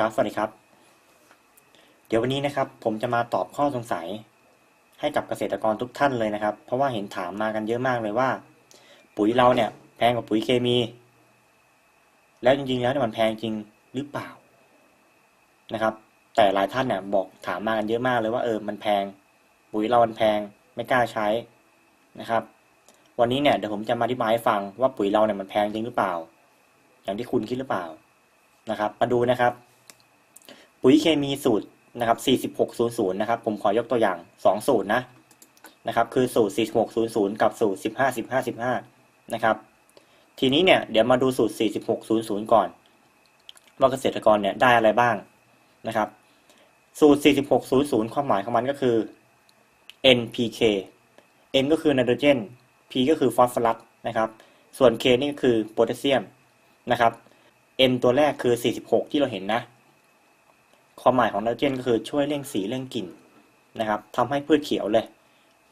ครับสวัสดีครับ เดี๋ยววันนี้นะครับ ผมจะมาตอบข้อสงสัย ให้กับเกษตรกรทุกท่านเลยนะครับ เพราะว่าเห็นถามมากันเยอะมากเลยว่า ปุ๋ยเราเนี่ย แพงกว่าปุ๋ยเคมี แล้วจริงๆ แล้วเนี่ยมันแพงจริงหรือเปล่านะครับ แต่หลายท่านเนี่ยบอกถามมากันเยอะมากเลยว่าเออมันแพง ปุ๋ยเรามันแพงไม่กล้าใช้นะครับ วันนี้เนี่ยเดี๋ยวผมจะมาอธิบายให้ฟังว่าปุ๋ยเราเนี่ยมันแพงจริงหรือเปล่า อย่างที่คุณคิดหรือเปล่านะครับ มาดูนะครับ ปุ๋ยเคมีสูตรนะครับ4600นะครับ ผมขอยกตัวอย่าง 2 สูตรนะนะครับ คือสูตร 4600 กับสูตร 15 15 15 นะครับ ทีนี้เนี่ยเดี๋ยวมาดูสูตร 4600 ก่อน ว่าเกษตรกรเนี่ยได้อะไรบ้างนะครับ สูตร 4600 ความหมายของมันก็คือ NPK N ก็คือไนโตรเจน P ก็คือฟอสฟอรัสนะครับ ส่วน K นี่ก็คือโพแทสเซียมนะครับ N ตัวแรกคือ 46 ที่เราเห็นนะ ความหมายของไนโตรเจนก็คือช่วยเร่งสีเร่งกลิ่นนะครับทำให้พืชเขียวเลย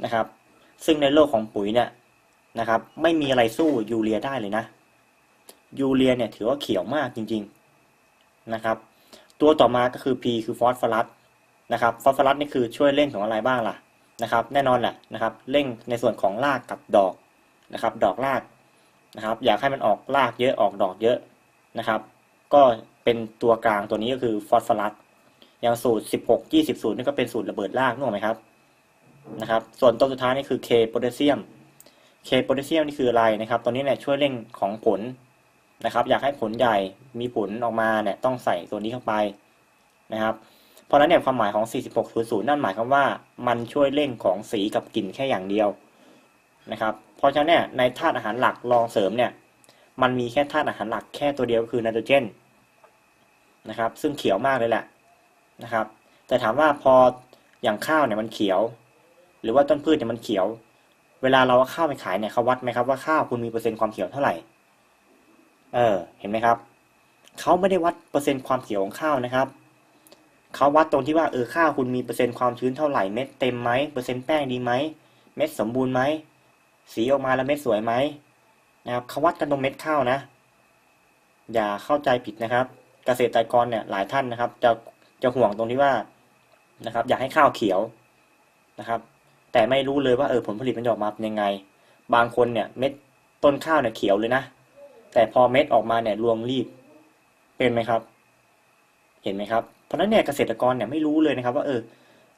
นะครับ ซึ่งในโลกของปุ๋ยเนี่ยนะครับไม่มีอะไรสู้ยูเรียได้เลยนะ ยูเรียเนี่ยถือว่าเขียวมากจริงๆนะครับ ตัวต่อมาก็คือ P คือฟอสฟอรัสนะครับฟอสฟอรัสนี่คือช่วยเร่งของอะไรบ้างล่ะนะครับ แน่นอนแหละนะครับเร่งในส่วนของรากกับดอกนะครับ ดอกรากนะครับ อยากให้มันออกรากเยอะออกดอกเยอะนะครับ ก็เป็นตัวกลางตัวนี้ก็คือฟอสฟอรัส อย่างสูตร 16 20 สูตรนี่ก็เป็นสูตรระเบิดรากนึกออกไหมครับนะครับ ส่วนตัวสุดท้ายนี่คือ K โพแทสเซียม K โพแทสเซียมนี่คืออะไรนะครับ ตัวนี้เนี่ยช่วยเร่งของผลนะครับ อยากให้ผลใหญ่มีผลออกมาเนี่ยต้องใส่ตัวนี้เข้าไปนะครับ เพราะฉะนั้นเนี่ยความหมายของ 4600 นั่นหมายความว่ามันช่วยเร่งของสีกับกลิ่นแค่อย่างเดียวนะครับ เพราะฉะนั้นเนี่ยในธาตุอาหารหลักรองเสริมเนี่ยมันมีแค่ธาตุอาหารหลักแค่ตัวเดียวคือไนโตรเจนนะครับ ซึ่งเขียวมากเลยแหละ นะครับ แต่ถามว่าพออย่างข้าวเนี่ยมันเขียว หรือว่าต้นพืชเนี่ยมันเขียว เวลาเราเอาข้าวไปขายเนี่ยเขาวัดไหมครับว่าข้าวคุณมีเปอร์เซ็นต์ความเขียวเท่าไหร่ เออ เห็นไหมครับเขาไม่ได้วัดเปอร์เซ็นต์ความเขียวของข้าวนะครับเขาวัดตรงที่ว่าเออข้าวคุณมีเปอร์เซ็นต์ความชื้นเท่าไหร่เม็ดเต็มไหมเปอร์เซ็นต์แป้งดีไหมเม็ดสมบูรณ์ไหมสีออกมาแล้วเม็ดสวยไหมนะครับเขาวัดกันตรงเม็ดข้าวนะ อย่าเข้าใจผิดนะครับ เกษตรกรเนี่ยหลายท่านนะครับ จะ จะห่วงตรงที่ว่านะครับ อยากให้ข้าวเขียวนะครับ แต่ไม่รู้เลยว่าเออผลผลิตมันออกมาเป็นยังไง บางคนเนี่ยเม็ดต้นข้าวเนี่ยเขียวเลยนะ แต่พอเม็ดออกมาเนี่ยรวงรีบ เป็นไหมครับ เห็นไหมครับ เพราะนั้นเนี่ยเกษตรกรเนี่ยไม่รู้เลยนะครับ ว่าเออ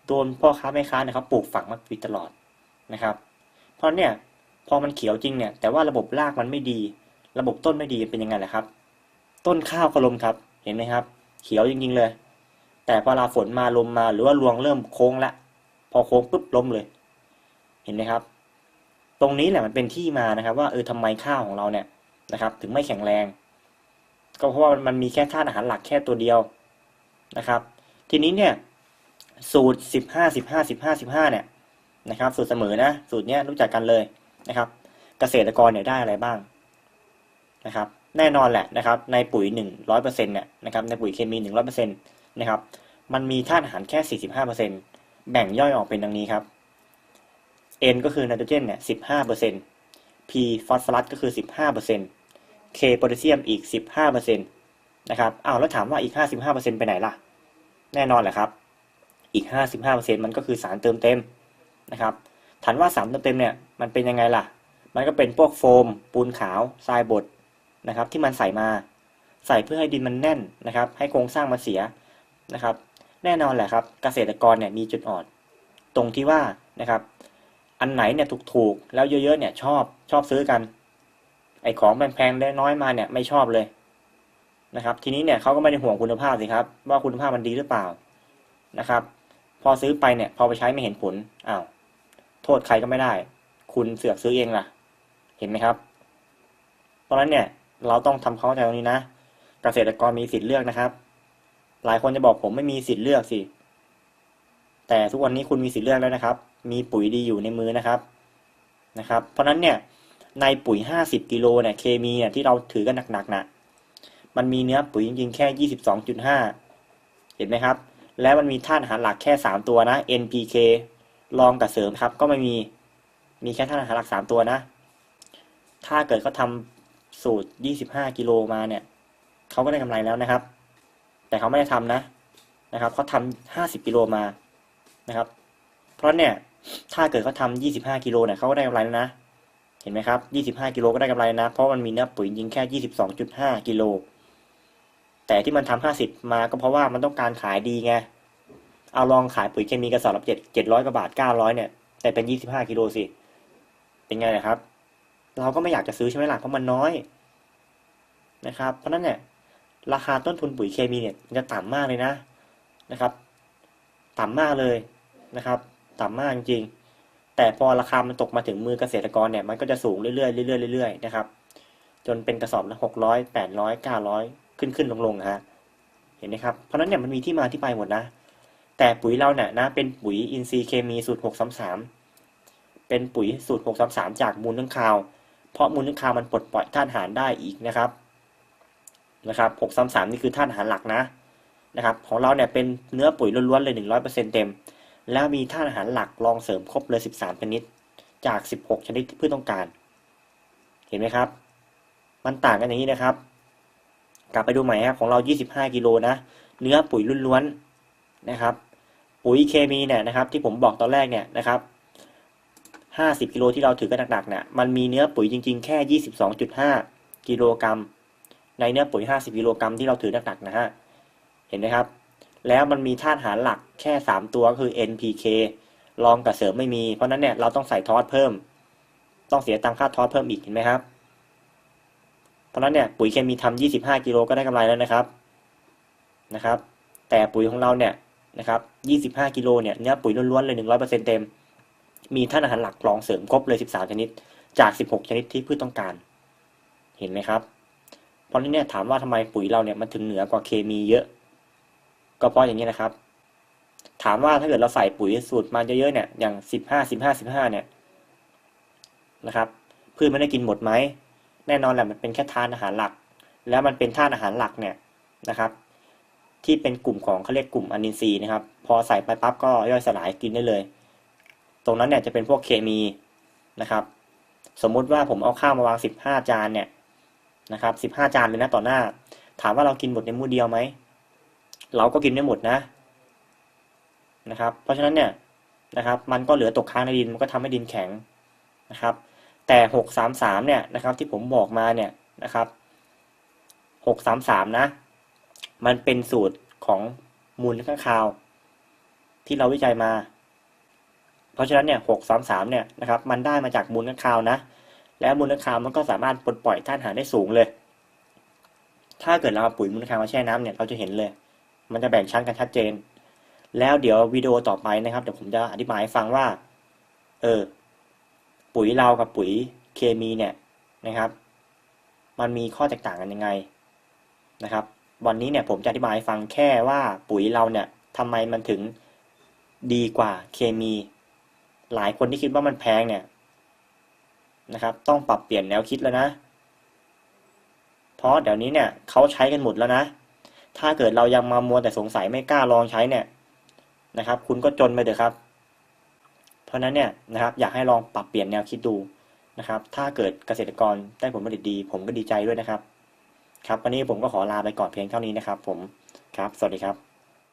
โดนพ่อค้าแม่ค้าเนี่ยเขาปลูกฝังมาปีตลอดนะครับ เพราะเนี่ยพอมันเขียวจริงเนี่ย แต่ว่าระบบรากมันไม่ดี ระบบต้นไม่ดีเป็นยังไงล่ะครับ ต้นข้าวก็ลมครับ เห็นไหมครับ เขียวจริงๆเลย แต่พอเวลาฝนมาลมมาหรือว่ารวงเริ่มโค้งละพอโค้งปุ๊บล้มเลย เห็นไหมครับ ตรงนี้แหละมันเป็นที่มานะครับ ว่าเออทำไมข้าวของเราเนี่ยนะครับ ถึงไม่แข็งแรง ก็เพราะว่ามันมีแค่ธาตุอาหารหลักแค่ตัวเดียวนะครับ ทีนี้เนี่ย สูตรสิบห้าสิบห้าสิบห้าสิบห้าเนี่ยนะครับ สูตรเสมอนะสูตรเนี้ยรู้จักกันเลยนะครับ เกษตรกรเนี่ยได้อะไรบ้างนะครับ แน่นอนแหละนะครับ ในปุ๋ยหนึ่งร้อยเปอร์เซ็นต์เนี่ยนะครับในปุ๋ยเคมีหนึ่งร้อยเปอร์เซ็ นะครับ มันมีธาตุอาหารแค่สี่สิบห้าเปอร์เซ็นต์แบ่งย่อยออกเป็นดังนี้ครับ N ก็คือไนโตรเจนเนี่ยสิบห้าเปอร์เซ็นต์ P ฟอสฟอรัสก็คือสิบห้าเปอร์เซ็นต์ K โพแทสเซียมอีกสิบห้าเปอร์เซ็นต์นะครับอ้าวแล้วถามว่าอีกห้าสิบห้าเปอร์เซ็นต์ไปไหนล่ะ แน่นอนแหละครับ อีกห้าสิบห้าเปอร์เซ็นต์มันก็คือสารเติมเต็มนะครับถามว่าสารเติมเต็มเนี่ยมันเป็นยังไงล่ะ มันก็เป็นพวกโฟม ปูนขาว ทรายบดนะครับ ที่มันใส่มา ใส่เพื่อให้ดินมันแน่นนะครับ ให้โครงสร้างมันเสีย นะครับ แน่นอนแหละครับ เกษตรกรเนี่ยมีจุดอ่อน ตรงที่ว่านะครับ อันไหนเนี่ยถูกๆแล้วเยอะๆเนี่ยชอบชอบซื้อกัน ไอ้ของแพงๆได้น้อยมาเนี่ยไม่ชอบเลยนะครับ ทีนี้เนี่ยเขาก็ไม่ได้ห่วงคุณภาพสิครับ ว่าคุณภาพมันดีหรือเปล่านะครับ พอซื้อไปเนี่ยพอไปใช้ไม่เห็นผลอ้าวโทษใครก็ไม่ได้ คุณเสือกซื้อเองล่ะ เห็นไหมครับ เพราะฉะนั้นเนี่ยเราต้องทำความเข้าใจตรงนี้นะ เกษตรกรมีสิทธิ์เลือกนะครับ หลายคนจะบอกผมไม่มีสิทธิ์เลือกสิ แต่ทุกวันนี้คุณมีสิทธิ์เลือกแล้วนะครับ มีปุ๋ยดีอยู่ในมือนะครับ นะครับ เพราะฉะนั้นเนี่ย ในปุ๋ยห้าสิบกิโลเนี่ย เคมีเนี่ยที่เราถือกันหนักๆนะมันมีเนื้อปุ๋ยจริงๆแค่ยี่สิบสองจุดห้าเห็นไหมครับ แล้วมันมีธาตุอาหารหลักแค่สามตัวนะ NPK รองกับเสริมครับ ก็ไม่มี มีแค่ธาตุอาหารหลักสามตัวนะ ถ้าเกิดเขาทำสูตรยี่สิบห้ากิโลมาเนี่ย เขาก็ได้กำไรแล้วนะครับ แต่เขาไม่ได้ทำนะนะครับเขาทำห้าสิบกิโลมานะครับ เพราะเนี่ยถ้าเกิดเขาทำยี่สิบห้ากิโลเนี่ยเขาก็ได้กำไรแล้วนะ เห็นไหมครับยี่สิบห้ากิโลก็ได้กำไรนะ เพราะมันมีเนื้อปุ๋ยจริงแค่ยี่สิบสองจุดห้ากิโลแต่ที่มันทำห้าสิบมาก็เพราะว่ามันต้องการขายดีไงเอาลองขายปุ๋ยเคมีกระสอบละเจ็ดเจ็ดร้อยกว่าบาทเก้าร้อยเนี่ยแต่เป็นยี่สิบห้ากิโลสิเป็นไงนะครับ เราก็ไม่อยากจะซื้อใช่ไหมล่ะเพราะมันน้อยนะครับ เพราะนั้นเนี่ย ราคาต้นทุนปุ๋ยเคมีเนี่ยมันจะต่ำมากเลยนะนะครับ ต่ำมากเลยนะครับ ต่ำมากจริงๆแต่พอราคามันตกมาถึงมือเกษตรกรเนี่ยมันก็จะสูงเรื่อยๆเรื่อยๆเรื่อยๆนะครับ จนเป็นกระสอบละหกร้อยแปดร้อยเก้าร้อยขึ้นขึ้นลงลงฮะเห็นไหมครับเพราะนั้นเนี่ยมันมีที่มาที่ไปหมดนะ แต่ปุ๋ยเราเนี่ยนะเป็นปุ๋ยอินทรีย์เคมีสูตรหกสามสามเป็นปุ๋ยสูตรหกสามสามจากมูลค้งคาว เพราะมูลค้งคาวมันปลดปล่อยธาตุอาหารได้อีกนะครับ นะครับหกสามสามนี่คือธาตุอาหารหลักนะนะครับ ของเราเนี่ยเป็นเนื้อปุ๋ยล้วนๆเลยหนึ่งร้อยเปอร์เซ็นเต็ม แล้วมีธาตุอาหารหลักรองเสริมครบเลยสิบสามชนิด จากสิบหกชนิดที่พืชต้องการ เห็นไหมครับ มันต่างกันอย่างนี้นะครับ กลับไปดูใหม่ครับของเรา25กิโลนะ เนื้อปุ๋ยล้วนๆนะครับ ปุ๋ยเคมีเนี่ยนะครับ ที่ผมบอกตอนแรกเนี่ยนะครับ50กิโลที่เราถือกันหนักๆเนี่ยมันมีเนื้อปุ๋ยจริง ๆ แค่22.5กิโลกรัม ในเนื้อปุ๋ย 50กิโลกรัมที่เราถือหนักๆนะฮะ เห็นไหมครับ แล้วมันมีธาตุอาหารหลักแค่ 3 ตัวก็คือ NPK รองกับเสริมไม่มี เพราะนั้นเนี่ยเราต้องใส่ทอสเพิ่ม ต้องเสียตังค่าทอสเพิ่มอีกเห็นไหมครับ เพราะนั้นเนี่ยปุ๋ยเคมีทำ25กิโลก็ได้กำไรแล้วนะครับ นะครับ แต่ปุ๋ยของเราเนี่ยนะครับ25กิโลเนี่ยเนื้อปุ๋ยล้วนๆเลย 100%เต็ม มีธาตุอาหารหลักรองเสริมครบเลย 13 ชนิด จาก 16 ชนิดที่พืชต้องการ เห็นไหมครับ เพราะนั้นเนี่ยถามว่าทำไมปุ๋ยเราเนี่ยมันถึงเหนือกว่าเคมีเยอะ ก็เพราะอย่างนี้นะครับ ถามว่าถ้าเกิดเราใส่ปุ๋ยสูตรมาเยอะๆเนี่ยอย่าง15 15 15เนี่ยนะครับพืชไม่ได้กินหมดไหมแน่นอนแหละมันเป็นแค่ธาตุอาหารหลัก แล้วมันเป็นธาตุอาหารหลักเนี่ยนะครับ ที่เป็นกลุ่มของเขาเรียกกลุ่มอนินทรีย์นะครับ พอใส่ไปปั๊บก็ย่อยสลายกินได้เลย ตรงนั้นเนี่ยจะเป็นพวกเคมีนะครับ สมมุติว่าผมเอาข้าวมาวางสิบห้าจานเนี่ย นะครับสิบห้าจานเลยนะต่อหน้า ถามว่าเรากินหมดในมื้อเดียวไหม เราก็กินไม่หมดนะนะครับ เพราะฉะนั้นเนี่ยนะครับ มันก็เหลือตกค้างในดินมันก็ทำให้ดินแข็งนะครับ แต่หกสามสามเนี่ยนะครับ ที่ผมบอกมาเนี่ยนะครับหกสามสามนะ มันเป็นสูตรของมูลข้างคาว ที่เราวิจัยมา เพราะฉะนั้นเนี่ยหกสามสามเนี่ยนะครับ มันได้มาจากมูลข้างคาวนะ แล้วมูลข้างมันก็สามารถปลดปล่อยธาตุอาหารได้สูงเลย ถ้าเกิดเราเอาปุ๋ยมูลข้างมาแช่น้ำเนี่ยเราจะเห็นเลย มันจะแบ่งชั้นกันชัดเจน แล้วเดี๋ยววิดีโอต่อไปนะครับเดี๋ยวผมจะอธิบายให้ฟังว่า เออ ปุ๋ยเรากับปุ๋ยเคมีเนี่ยนะครับ มันมีข้อแตกต่างกันยังไงนะครับ วันนี้เนี่ยผมจะอธิบายให้ฟังแค่ว่าปุ๋ยเราเนี่ยทำไมมันถึงดีกว่าเคมี หลายคนที่คิดว่ามันแพงเนี่ย นะครับ ต้องปรับเปลี่ยนแนวคิดแล้วนะ เพราะเดี๋ยวนี้เนี่ยเขาใช้กันหมดแล้วนะ ถ้าเกิดเรายังมามัวแต่สงสัยไม่กล้าลองใช้เนี่ยนะครับ คุณก็จนไปเถอะครับ เพราะฉะนั้นเนี่ยนะครับ อยากให้ลองปรับเปลี่ยนแนวคิดดูนะครับ ถ้าเกิดเกษตรกรได้ผลผลิตดี ผมก็ดีใจด้วยนะครับ ครับวันนี้ผมก็ขอลาไปก่อนเพียงเท่านี้นะครับ ผมครับ สวัสดีครับ